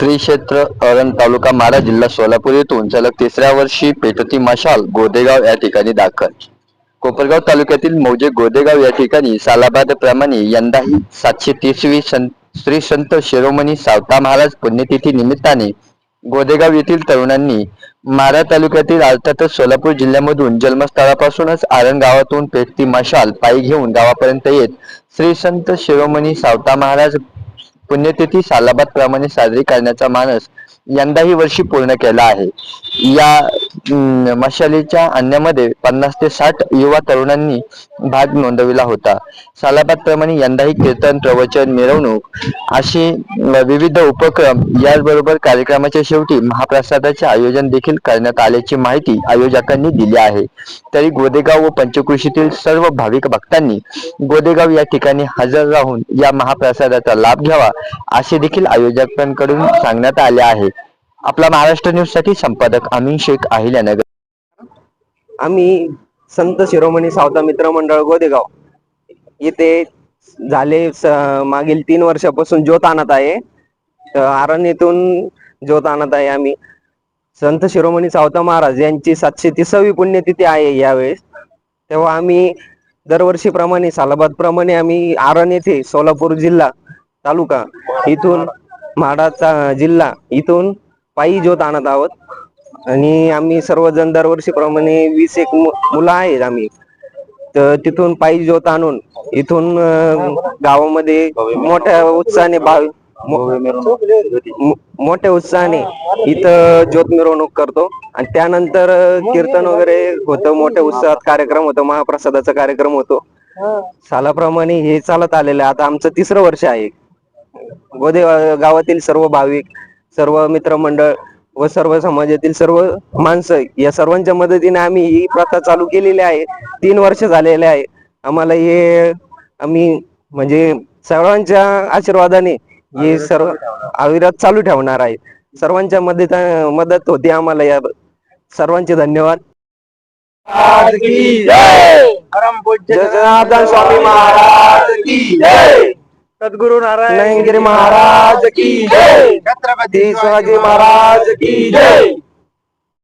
श्री क्षेत्र अरण तालुका माडा जिल्हा सोलापूर येथून सलग तिसऱ्या वर्षी पेटती मशाल गोदेगाव या ठिकाणी दाखल. कोपरगाव तालुक्यातील मौजे गोदेगाव या ठिकाणी सालाबाद प्रमाणे यंदाही सातशे तीसवी संत श्री संत शिरोमणी सावता महाराज पुण्यतिथी निमित्ताने गोदेगाव येथील तरुणांनी मारा तालुक्यातील अर्थातच सोलापूर जिल्ह्यामधून जन्मस्थळापासूनच आरण गावातून पेटती मशाल पायी घेऊन गावापर्यंत येत श्री संत शिरोमणी सावता महाराज पुण्यतिथी सालाबाद प्रमाणे साजरी करण्याचा मानस यंदाही वर्षी पूर्ण केला आहे. या मशालीच्या आणण्यामध्ये पन्नास ते साठ युवा तरुणांनी भाग नोंदविला होता. सालाबाद प्रमाणे यंदाही कीर्तन प्रवचन मिरवणूक असे विविध उपक्रम याचबरोबर कार्यक्रमाच्या शेवटी महाप्रसादाचे आयोजन देखील करण्यात आल्याची माहिती आयोजकांनी दिली आहे. तरी गोदेगाव व पंचकृषीतील सर्व भाविक भक्तांनी गोदेगाव या ठिकाणी हजर राहून या महाप्रसादाचा लाभ घ्यावा असे देखील आयोजकांकडून सांगण्यात आले आहे. आपला महाराष्ट्र न्यूजसाठी संपादक अमीन शेख अहिल्यानगर. आम्ही संत शिरोमणी सावता मित्र मंडळ गोदेगाव. येथे झाले मागील तीन वर्षापासून ज्योत आणत आहे. आरणीतून ज्योत आणत आहे आम्ही. संत शिरोमणी सावता महाराज यांची सातशे तिसावी पुण्यतिथी आहे यावेळेस. तेव्हा आम्ही दरवर्षीप्रमाणे सालाबाद प्रमाणे आम्ही आरण येथे सोलापूर जिल्हा तालुका इथून म्हाडाचा जिल्हा इथून पायी ज्योत आणत आहोत. आणि आम्ही सर्वजण दरवर्षीप्रमाणे वीस एक मुलं आहेत आम्ही. तर तिथून पायी ज्योत आणून इथून गावामध्ये मोठ्या उत्साहाने भाव मोठ्या उत्साहाने इथं ज्योत मिरवणूक करतो. आणि त्यानंतर कीर्तन वगैरे होतं मोठ्या उत्साहात कार्यक्रम होतो महाप्रसादाचा कार्यक्रम होतो. सालाप्रमाणे हे चालत आलेलं आहे. आता आमचं तिसरं वर्ष आहे. गोदे गावातील सर्व भाविक सर्व मित्रमंडळ व सर्व समाजातील सर्व माणसं या सर्वांच्या मदतीने आम्ही ही प्रथा चालू केलेली आहे. तीन वर्ष झालेले आहे. आम्हाला हे आम्ही म्हणजे सर्वांच्या आशीर्वादाने हे सर्व अविरत चालू ठेवणार आहे. सर्वांच्या मदत मदत होती आम्हाला या सर्वांचे धन्यवाद. जय! स्वामी महाराज की जय! सद्गुरु नारायण नयनगिरी महाराज की जय। छत्रपती शिवाजी महाराज की जय।